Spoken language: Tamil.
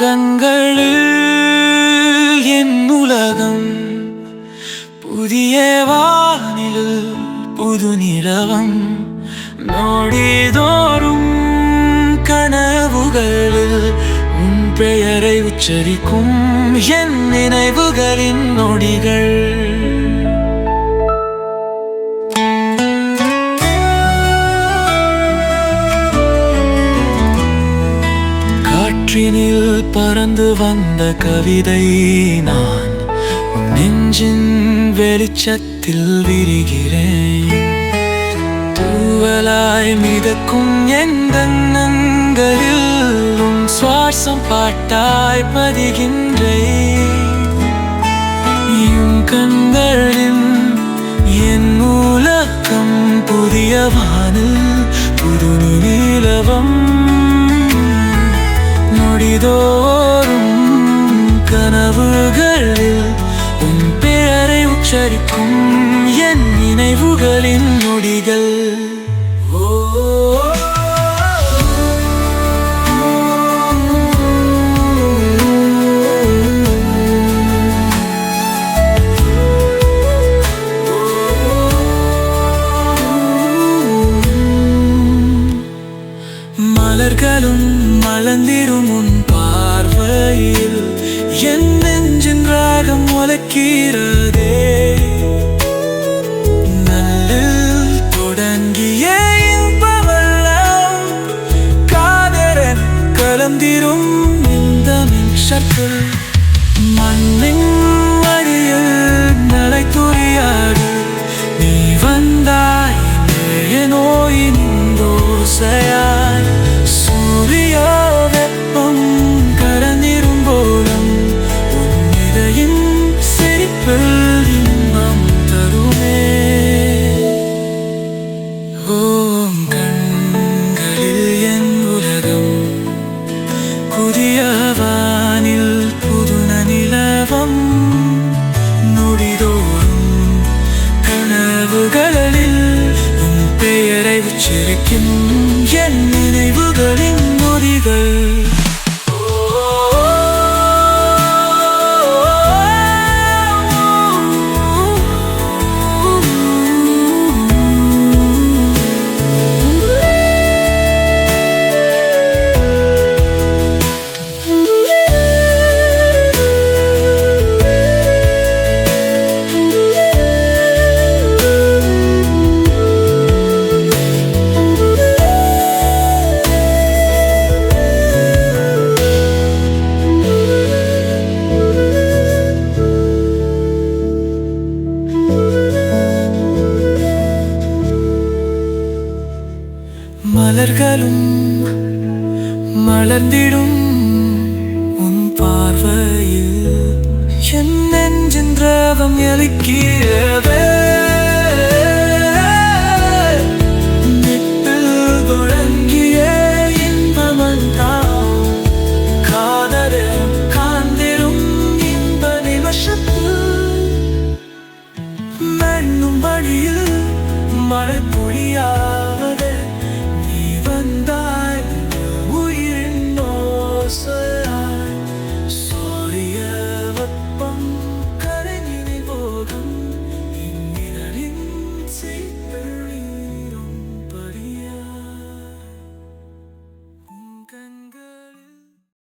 கண்களில் என் உலகம் புதிய வானிலில் புது நிலவம். நோடிதோறும் கனவுகளில் உன் பெயரை உச்சரிக்கும் என் நினைவுகளின் நொடிகள். பறந்து வந்த கவிதை நான் நெஞ்சின் வெளிச்சத்தில் விரிகிறேன். தூவலாய் மிதக்கும் எங்கன்னங்களில் உன் சுவாசம் பாட்டாய் பதிகின்றேன். கண்களின் என் உலகம் புதியவா நொடிதோறும் கனவுகளில் உன் பெயரை உச்சரிக்கும் என் நினைவுகளின் நொடிகள். மலர்களும் மலர்ந்திடும் உன் பார்வையில் என் நெஞ்சின் ராகம் ஒலக்கிறதே நல்லில் தொடங்கிய இன்பமெல்லாம் காதரன் கலந்திரும் இந்த மின்சற்கள் பெயரை உச்சரிக்கும் மலர்களும் மலர்ந்திடும் உன் பார்வையில். என் நெஞ்சின் திரவம்